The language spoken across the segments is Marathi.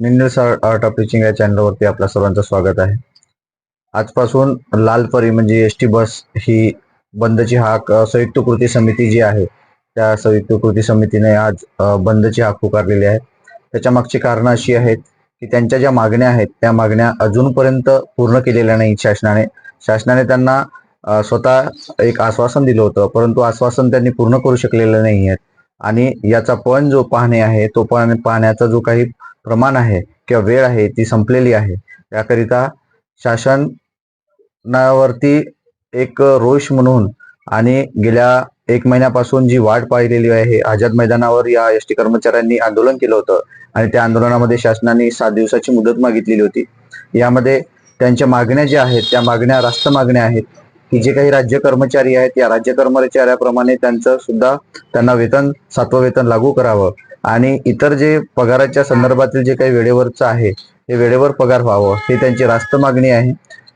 निंदस आर्ट ऑफ टीचिंग या चॅनलवरती आपल्या सर्वांचं स्वागत आहे. आजपासून लालपरी म्हणजे एस टी बस ही बंदची हाक संयुक्त कृती समिती जी आहे त्या संयुक्त कृती समितीने आज बंदची हाक पुकारलेली आहे. त्याच्या मागची कारणं अशी आहेत की त्यांच्या ज्या मागण्या आहेत त्या मागण्या अजूनपर्यंत पूर्ण केलेल्या नाही शासनाने. शासनाने त्यांना स्वतः एक आश्वासन दिलं होतं परंतु आश्वासन त्यांनी पूर्ण करू शकलेलं नाही आहेत आणि याचा पण जो पाहणे आहे तो पण पाहण्याचा जो काही प्रमाण आहे किंवा वेळ आहे ती संपलेली आहे. याकरिता शासनावरती एक रोष म्हणून आणि गेल्या एक महिन्यापासून जी वाट पाहिलेली आहे आझाद मैदानावर या एस टी कर्मचाऱ्यांनी आंदोलन केलं होतं आणि त्या आंदोलनामध्ये शासनाने सात दिवसाची मुदत मागितलेली होती. यामध्ये त्यांच्या मागण्या ज्या आहेत त्या मागण्या रास्त मागण्या आहेत की जे काही राज्य कर्मचारी आहेत या राज्य कर्मचाऱ्याप्रमाणे त्यांचं सुद्धा त्यांना वेतन सातवं वेतन लागू करावं. आणि इतर जे पगाराच्या संदर्भातील जे काही वेळेवरचं आहे ते वेळेवर पगार व्हावं ही त्यांची रास्त मागणी आहे.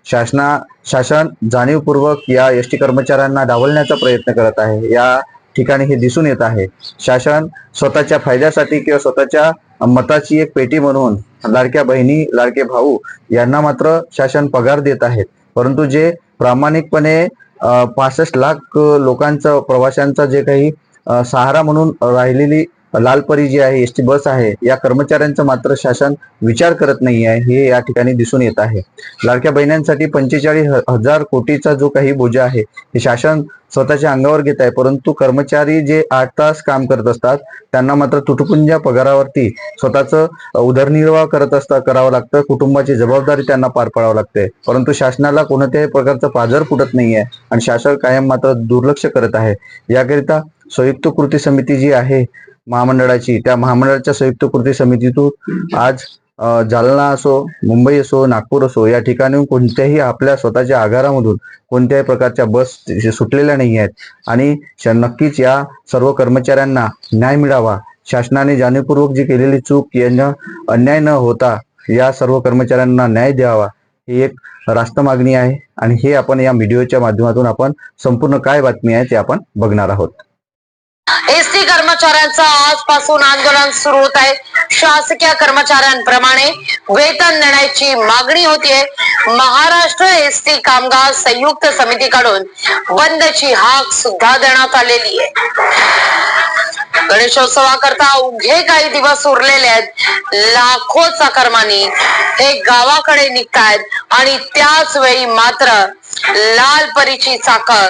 शासना शासन जाणीवपूर्वक या एस टी कर्मचाऱ्यांना डावलण्याचा प्रयत्न करत आहे. या ठिकाणी हे दिसून येत आहे. शासन स्वतःच्या फायद्यासाठी किंवा स्वतःच्या मताची एक पेटी म्हणून लाडक्या बहिणी लाडके भाऊ यांना मात्र शासन पगार देत आहेत परंतु जे प्रामाणिकपणे पासष्ट लाख लोकांचा लोकांचं प्रवाशांचा जे काही सहारा म्हणून राहिलेली लालपरी जी आहे एस टी बस आहे या कर्मचाऱ्यांचा मात्र शासन विचार करत नाही आहे हे या ठिकाणी दिसून येत आहे. लाडक्या बहिण्यांसाठी पंचेचाळीस हजार कोटीचा जो काही बोजा आहे हे शासन स्वतःच्या अंगावर घेत आहे परंतु कर्मचारी जे आठ तास काम करत असतात त्यांना मात्र तुटपुंजा पगारावरती स्वतःचं उदरनिर्वाह करत असता करावं लागतं कुटुंबाची जबाबदारी त्यांना पार पाडावं लागते. परंतु शासनाला कोणत्याही प्रकारचं पाझर फुटत नाहीये आणि शासन कायम मात्र दुर्लक्ष करत आहे. याकरिता संयुक्त कृती समिती जी आहे महामंडळाची त्या महामंडळाच्या संयुक्त कृती समितीतून आज जालना असो मुंबई असो नागपूर असो या ठिकाणी कोणत्याही आपल्या स्वतःच्या आगारामधून कोणत्याही प्रकारच्या बस सुटलेल्या नाही आहेत. आणि नक्कीच या सर्व कर्मचाऱ्यांना न्याय मिळावा. शासनाने जाणीवपूर्वक जी केलेली चूक यांना अन्याय न होता या सर्व कर्मचाऱ्यांना न्याय द्यावा ही एक रास्त मागणी आहे. आणि हे आपण या व्हिडिओच्या माध्यमातून आपण संपूर्ण काय बातमी आहे ते आपण बघणार आहोत. एसटी कर्मचाऱ्यांचं आजपासून आंदोलन सुरू होत आहे. शासकीय कर्मचाऱ्यांप्रमाणे वेतन देण्याची मागणी होतीये. महाराष्ट्र एसटी कामगार संयुक्त समितीकडून बंदची हाक सुद्धा देण्यात आलेली आहे. गणेशोत्सवाकरता उघे काही दिवस उरलेले आहेत. लाखो चाकरमानी हे गावाकडे निघतायत आणि त्याच वेळी मात्र लाल परीची चाकर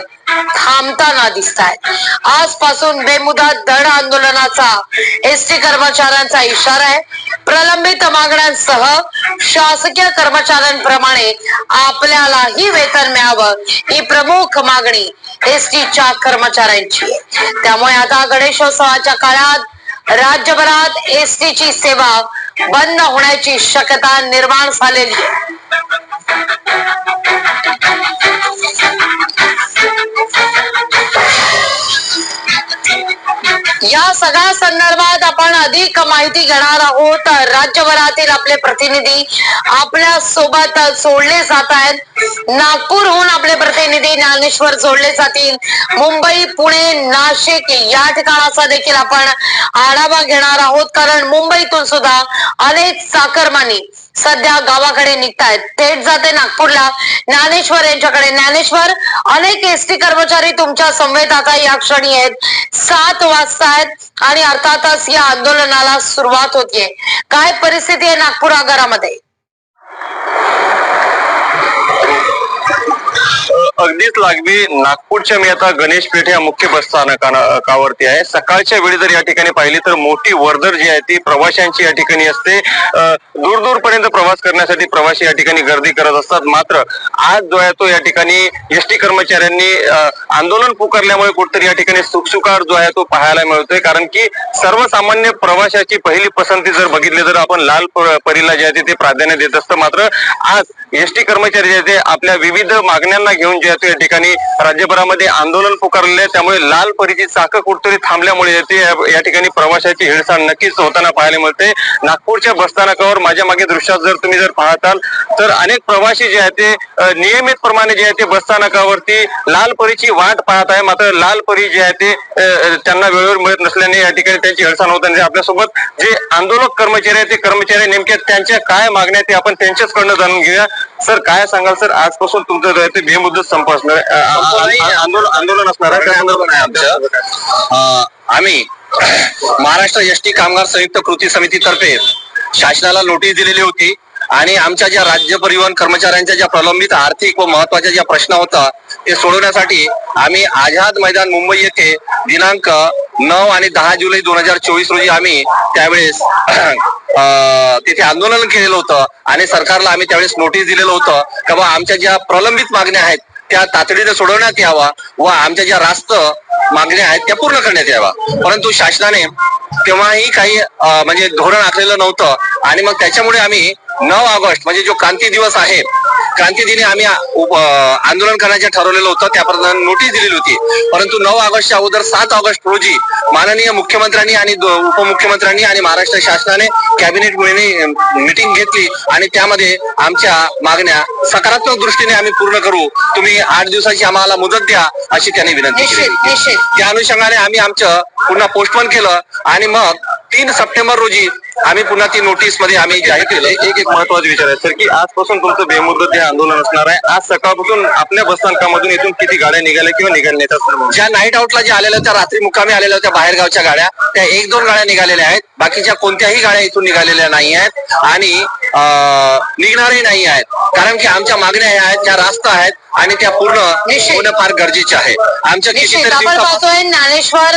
थांबताना दिसत आहेत आजपासून बेमुदत धड आंदोलनाचा एस टी कर्मचाऱ्यांचा इशारा आहे. प्रलंबित मागण्यांसह शासकीय कर्मचाऱ्यांप्रमाणे आपल्यालाही वेतन मिळावं ही प्रमुख मागणी एस टीच्या कर्मचाऱ्यांची आहे. त्यामुळे आता गणेशोत्सवाच्या काळात राज्यभरात एस ची सेवा बंद होण्याची शक्यता निर्माण झालेली आहे. या सगळ्या संदर्भात आपण अधिक माहिती घेणार आहोत. राज्यभरातील आपले प्रतिनिधी आपल्यासोबत सोडले जात आहेत. नागपूरहून आपले प्रतिनिधी ज्ञानेश्वर जोडले जातील. मुंबई पुणे नाशिक या ठिकाणाचा देखील आपण आढावा घेणार आहोत. कारण मुंबईतून सुद्धा अनेक चाकरमानी सध्या गावाकडे निघतायत. थेट जाते नागपूरला. ज्ञानेश्वर यांच्याकडे. ज्ञानेश्वर अनेक एस टी कर्मचारी तुमच्या समवेत आता या क्षणी आहेत. सात वाजता आहेत आणि अर्थातच या आंदोलनाला सुरुवात होतीये. काय परिस्थिती आहे नागपूर आगारामध्ये? अगदीच लागवी. नागपूरच्या मी आता गणेश पेठ या मुख्य बस स्थानकावरती आहे. सकाळच्या वेळी जर या ठिकाणी पाहिली तर मोठी वर्दळ जी आहे ती प्रवाशांची या ठिकाणी असते. दूर दूरपर्यंत प्रवास करण्यासाठी प्रवासी या ठिकाणी गर्दी करत असतात. मात्र आज जो आहे तो या ठिकाणी एस टी कर्मचाऱ्यांनी आंदोलन पुकारल्यामुळे कुठेतरी या ठिकाणी सुखसुकार जो आहे तो पाहायला मिळतोय. कारण की सर्वसामान्य प्रवाशाची पहिली पसंती जर बघितली तर आपण लाल परीला जे आहे ते प्राधान्य देत असतं. मात्र आज एस टी कर्मचारी जे आहे ते आपल्या विविध मागण्यांना घेऊन जे या ठिकाणी राज्यभरामध्ये आंदोलन पुकारलेले आहे. त्यामुळे लाल परीची चाकं कुठतरी थांबल्यामुळे येते या- ठिकाणी प्रवाशाची हिळसाण नक्कीच होताना पाहायला मिळते. नागपूरच्या बसस्थानकावर माझ्या मागे दृश्यात जर तुम्ही जर पाहताल तर अनेक प्रवासी जे आहेत ते नियमित प्रमाणे जे आहे ते बसस्थानकावरती लाल परीची वाट पाहत आहे. मात्र लाल परी जे आहे ते त्यांना वेळेवर मिळत नसल्याने या ठिकाणी त्यांची हिडसाण होत आणि आपल्यासोबत जे आंदोलक कर्मचारी आहेत ते कर्मचारी नेमक्या त्यांच्या काय मागण्या आहेत ते आपण त्यांच्याच कडनं जाणून घेऊया. सर काय सांगाल? सर आजपासून तुमचं जे ते संप असणार आहे. आंदोलन आंदोलन असणार आहे त्या संदर्भात काय आमचं आम्ही महाराष्ट्र एस टी कामगार संयुक्त कृती समितीतर्फे शासनाला नोटीस दिलेली होती आणि आमच्या ज्या राज्य परिवहन कर्मचाऱ्यांच्या ज्या प्रलंबित आर्थिक व महत्त्वाच्या ज्या प्रश्न होता ते सोडवण्यासाठी आम्ही आझाद मैदान मुंबई येथे दिनांक नऊ आणि दहा जुलै दोन हजार चोवीस रोजी आम्ही त्यावेळेस तिथे आंदोलन केलेलं होतं आणि सरकारला आम्ही त्यावेळेस नोटीस दिलेलं होतं का बा आमच्या ज्या प्रलंबित मागण्या आहेत त्या तातडीने सोडवण्यात यावा व आमच्या ज्या रास्त मागण्या आहेत त्या पूर्ण करण्यात यावा परंतु शासनाने तेव्हाही काही म्हणजे धोरण आखलेलं नव्हतं आणि मग त्याच्यामुळे आम्ही नऊ ऑगस्ट म्हणजे जो क्रांती दिवस आहे क्रांती दिनी आम्ही आंदोलन करण्याचे ठरवलेलं होतं. त्याप्रमाणे नोटीस दिलेली होती. परंतु नऊ ऑगस्टच्या अगोदर सात ऑगस्ट रोजी माननीय मुख्यमंत्र्यांनी आणि उपमुख्यमंत्र्यांनी आणि महाराष्ट्र शासनाने कॅबिनेट मिटिंग घेतली आणि त्यामध्ये आमच्या मागण्या सकारात्मक दृष्टीने आम्ही पूर्ण करू. तुम्ही आठ दिवसाची आम्हाला मुदत द्या अशी त्यांनी विनंती केली. त्या अनुषंगाने आम्ही आमचं पुन्हा पोस्टपोन केलं आणि मग तीन सप्टेंबर रोजी आम्ही पुन्हा ती नोटीसमध्ये आम्ही जाहीर केलं एक एक महत्त्वाचा विचार आहे सर की आजपासून तुमचं बेमुदत हे आंदोलन असणार आहे आज सकाळपासून आपल्या बसस्थानकामधून इथून किती गाड्या निघाल्या किंवा निघाल्या ज्या नाईट आउटला ज्या आलेल्या होत्या रात्री मुक्कामी आलेल्या होत्या बाहेर गावच्या गाड्या त्या एक दोन गाड्या निघालेल्या आहेत. बाकीच्या कोणत्याही गाड्या इथून निघालेल्या नाही आहेत. आणि निघणारही नाही आहेत. कारण की आमच्या मागण्या ह्या आहेत त्या रास्त आहेत आणि त्या पूर्ण. होणं फार गरजेचे आहे. आमच्या कितीतरी ज्ञानेश्वर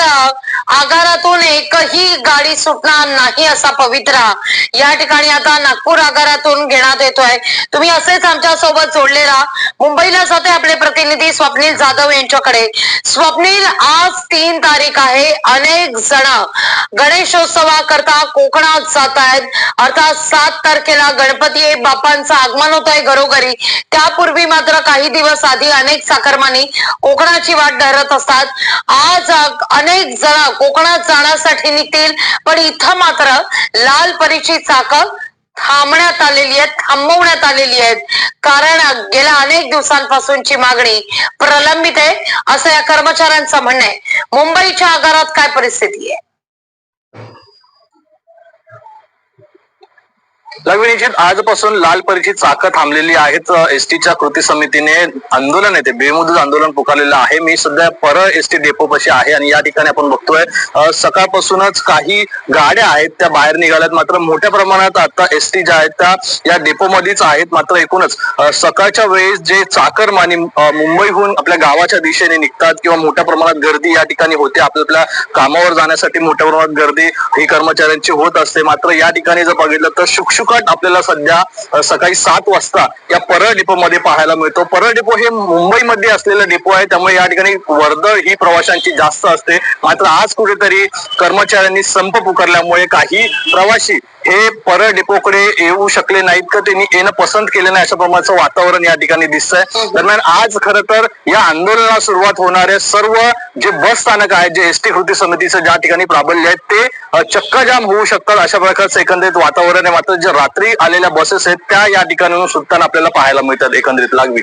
आगारातून एकही गाडी सुटणार नाही असा पवित्रा या ठिकाणी आता नागपूर आगारातून घेण्यात येतोय. तुम्ही असेच आमच्यासोबत जोडले राहा मुंबईला जाते आपले प्रतिनिधी स्वप्नील जाधव यांच्याकडे. स्वप्नील आज तीन तारीख आहे. अनेक जण गणेशोत्सवाकरता कोकणात जात आहेत अर्थात सात तारखेला गणपती बाप्पांचं आगमन होत आहे घरोघरी. त्यापूर्वी मात्र काही दिवस आधी अनेक चाकरमानी कोकणाची वाट धरत असतात. आज अनेक जण कोकणात जाण्यासाठी निघतील. पण इथं मात्र लाल परीची चाकं थांबण्यात आलेली आहेत थांबवण्यात आलेली आहेत. कारण गेल्या अनेक दिवसांपासूनची मागणी प्रलंबित आहे असं या कर्मचाऱ्यांचं म्हणणं आहे. मुंबईच्या आगारात काय परिस्थिती आहे? लग्न आजपासून लाल परीची चाकं थांबलेली आहेत. एसटीच्या कृती समितीने आंदोलन येते बेमुदत आंदोलन पुकारलेलं आहे. मी सध्या परळ एसटी डेपो पाशी आहे आणि या ठिकाणी आपण बघतोय सकाळपासूनच काही गाड्या आहेत त्या बाहेर निघाल्यात. मात्र मोठ्या प्रमाणात आता एसटी ज्या आहेत त्या या डेपो मध्येच आहेत. मात्र एकूणच सकाळच्या वेळेस जे चाकरमानी मुंबईहून आपल्या गावाच्या दिशेने निघतात किंवा मोठ्या प्रमाणात गर्दी या ठिकाणी होते आपल्या कामावर जाण्यासाठी मोठ्या प्रमाणात गर्दी ही कर्मचाऱ्यांची होत असते. मात्र या ठिकाणी जर बघितलं तर शुकशुकाट आपल्याला सध्या सकाळी सात वाजता या परळ डिपो मध्ये पाहायला मिळतो. परळ डिपो हे मुंबईमध्ये असलेलं डिपो आहे. त्यामुळे या ठिकाणी वर्दळ ही प्रवाशांची जास्त असते. मात्र आज कुठेतरी कर्मचाऱ्यांनी संप पुकारल्यामुळे काही प्रवासी हे परळ डेपोकडे येऊ शकले नाहीत का? त्यांनी येणं पसंत केलं नाही अशा प्रकारचं वातावरण या ठिकाणी दिसतंय. दरम्यान आज खरं तर या आंदोलनाला सुरुवात होणारे सर्व जे बस स्थानक आहेत जे एसटी कृती समितीचं ज्या ठिकाणी प्राबल्य आहेत ते चक्काजाम होऊ शकतात अशा प्रकारचं एकंदरीत वातावरण आहे. मात्र जे रात्री आलेल्या बसेस आहेत त्या या ठिकाणी सुटताना आपल्याला पाहायला मिळतात एकंदरीत लागवी.